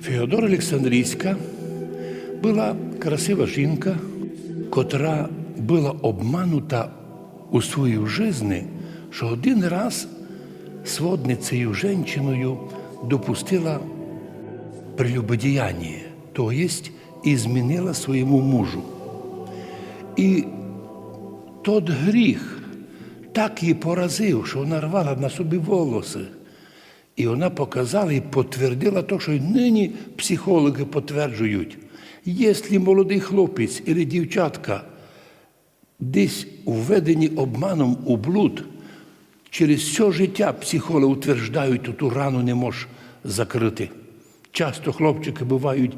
Феодора Олександрійська була красива жінка, котра була обманута у своїй житті, що один раз сводницею жінчиною допустила прелюбодіяння, то єсть і змінила своєму мужу. І тот гріх так її поразив, що вона рвала на собі волоси. І вона показала і підтвердила те, що й нині психологи підтверджують. Якщо молодий хлопець або дівчатка десь введені обманом у блуд, через все життя психологи утверждають, ту рану не можеш закрити. Часто хлопчики бувають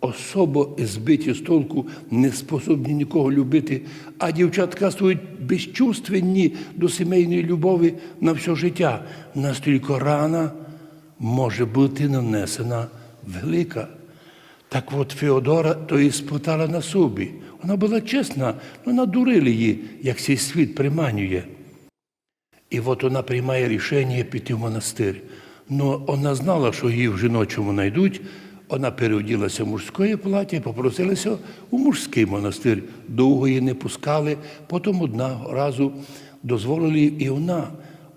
особо збиті з толку, не способні нікого любити, а дівчатка стають безчувственні до сімейної любові на все життя. Настільки рана може бути нанесена велика. Так от Феодора то і спитала на собі. Вона була чесна, але надурили її, як цей світ приманює. І от вона приймає рішення піти в монастир. Но вона знала, що її в жіночому знайдуть. Вона переоділася в мужське плаття і попросилася у мужський монастир. Довго її не пускали, потім одного разу дозволили, і вона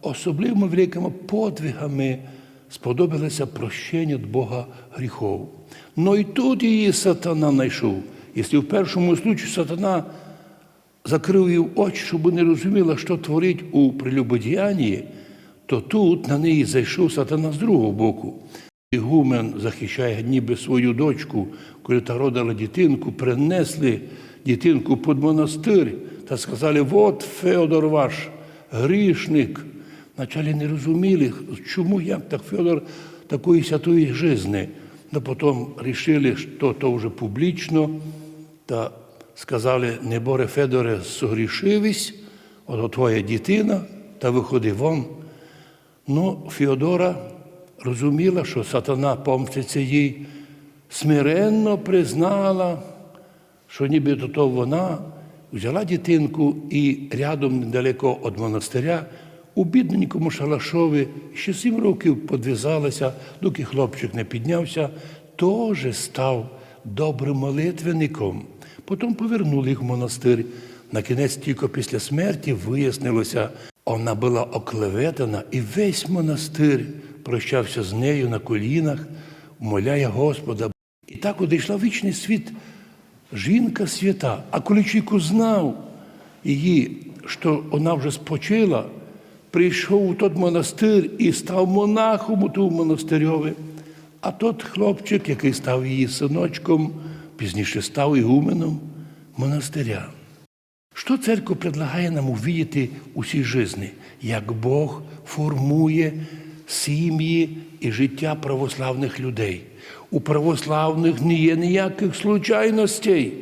особливими великими подвигами сподобалося прощення від Бога гріхов. Ну і тут її сатана знайшов. Якщо в першому случаї сатана закрив її очі, щоб не розуміла, що творить у прелюбодіянні, то тут на неї зайшов сатана з другого боку. Ігумен захищає ніби свою дочку, коли та родила дитинку, принесли дитинку під монастир та сказали, от Феодор ваш, грішник. Вначалі не розуміли, чому як так Федор такої святої жизни. Но потім вирішили, що то вже публічно, та сказали, не боре Федоре, согрішивись, от твоя дитина, та виходи вон. Ну, Феодора розуміла, що сатана помститься їй, смиренно признала, що нібито то вона взяла дитинку і рядом недалеко від монастиря у бідненькому шалашові ще сім років подвізалася, доки хлопчик не піднявся, теж став добрим молитвенником. Потім повернули їх в монастир. На кінець тільки після смерті вияснилося, вона була оклеветана, і весь монастир прощався з нею на колінах, моляє Господа. І так одійшла вічний світ жінка свята. А коли чоловік знав її, що вона вже спочила, прийшов у той монастир і став монахом у тому монастирьові. А тот хлопчик, який став її синочком, пізніше став ігуменом монастиря. Що церква предлагає нам увидіти у цій житті, як Бог формує сім'ї і життя православних людей. У православних не є ніяких случайностей.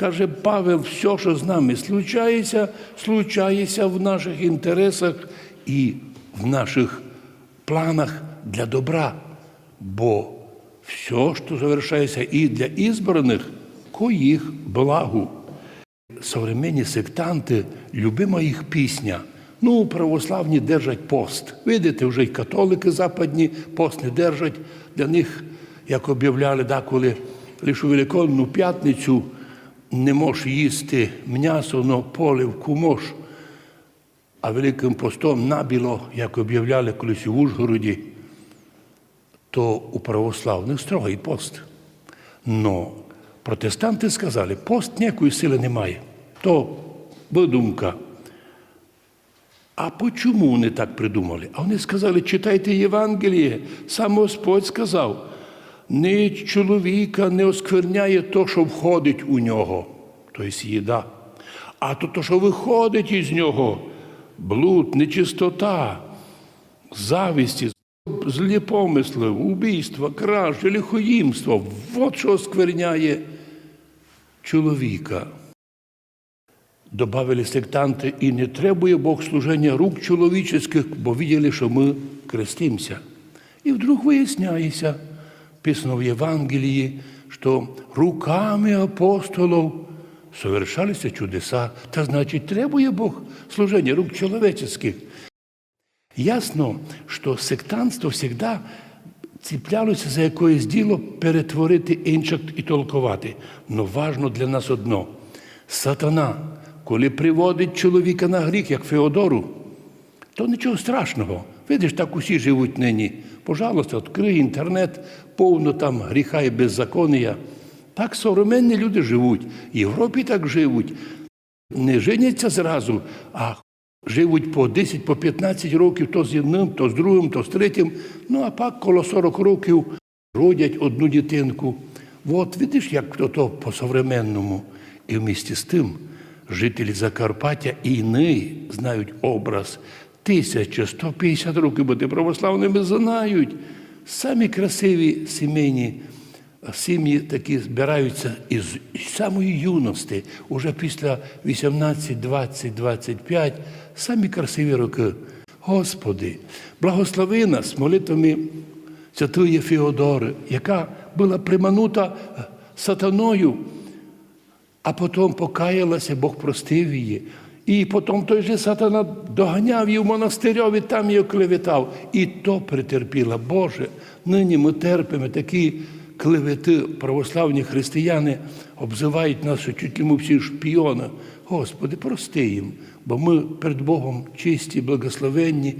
Каже Павел, все, що з нами случається, случається в наших інтересах і в наших планах для добра. Бо все, що завершається і для ізбраних, ко їх благу. Современні сектанти, любима їх пісня. Ну, православні держать пост. Видите, вже й католики западні пост не держать. Для них, як об'являли, да, коли лише у Великодну п'ятницю не можеш їсти м'ясо, но поливку мож. А Великим постом набіло, як об'являли колись у Ужгороді, то у православних строгий пост. Но протестанти сказали, пост ніякої сили немає. То видумка. А почому вони так придумали? А вони сказали, читайте Євангеліє. Сам Господь сказав, ні чоловіка не оскверняє то, що входить у нього, тобто їда. А то, то що виходить із нього, блуд, нечистота, завісті, злі помисли, убійства, кражі, лихоїмство. От що оскверняє чоловіка. Добавили сектанти, і не требує Бог служення рук чоловічих, бо виділи, що ми крестимося. І вдруг виясняється, писано в Євангелії, що руками апостолів совершалися чудеса. Та значить, требує Бог служення рук чоловічих. Ясно, что сектантство всегда ціплялися за якоїсь діло перетворити інших і толкувати. Но важно для нас одно: сатана, коли приводить чоловіка на гріх, як Феодору, то нічого страшного. Видиш, так усі живуть нині. Пожалуйста, відкрий інтернет, повно там гріха і беззаконня. Так современні люди живуть. В Європі так живуть. Не женяться зразу, а живуть по 10, по 15 років, то з одним, то з другим, то з третім. Ну, а пак коло 40 років родять одну дитинку. От видиш, як то, то по-современному. І в місті з тим жителі Закарпаття і іни знають образ 1150 років бути православними знають. Самі красиві сімейні сім'ї такі збираються із самої юності, уже після 18, 20, 25, самі красиві роки. Господи, благослови нас молитвами святої Феодори, яка була приманута сатаною, а потім покаялася, Бог простив її. І потім той же сатана доганяв її в монастирьові, там її клеветав. І то претерпіла. Боже, нині ми терпимо такі клевети, православні християни обзивають нас, що чуть ли ми всі шпіони. Господи, прости їм, бо ми перед Богом чисті, благословенні,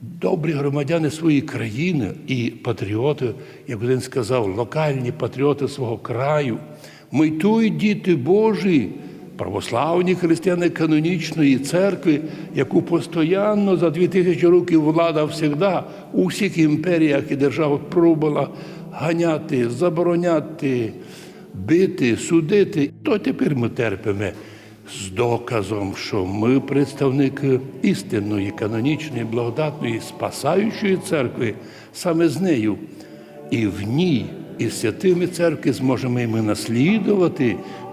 добрі громадяни своєї країни і патріоти, як один сказав, локальні патріоти свого краю. Ми й тут діти Божі, православні християни канонічної церкви, яку постійно за дві тисячі років влада завжди у всіх імперіях і державах пробувала ганяти, забороняти, бити, судити. То тепер ми терпимо з доказом, що ми представники істинної, канонічної, благодатної, спасаючої церкви, саме з нею. І в ній, і святими церкви зможемо ми наслідувати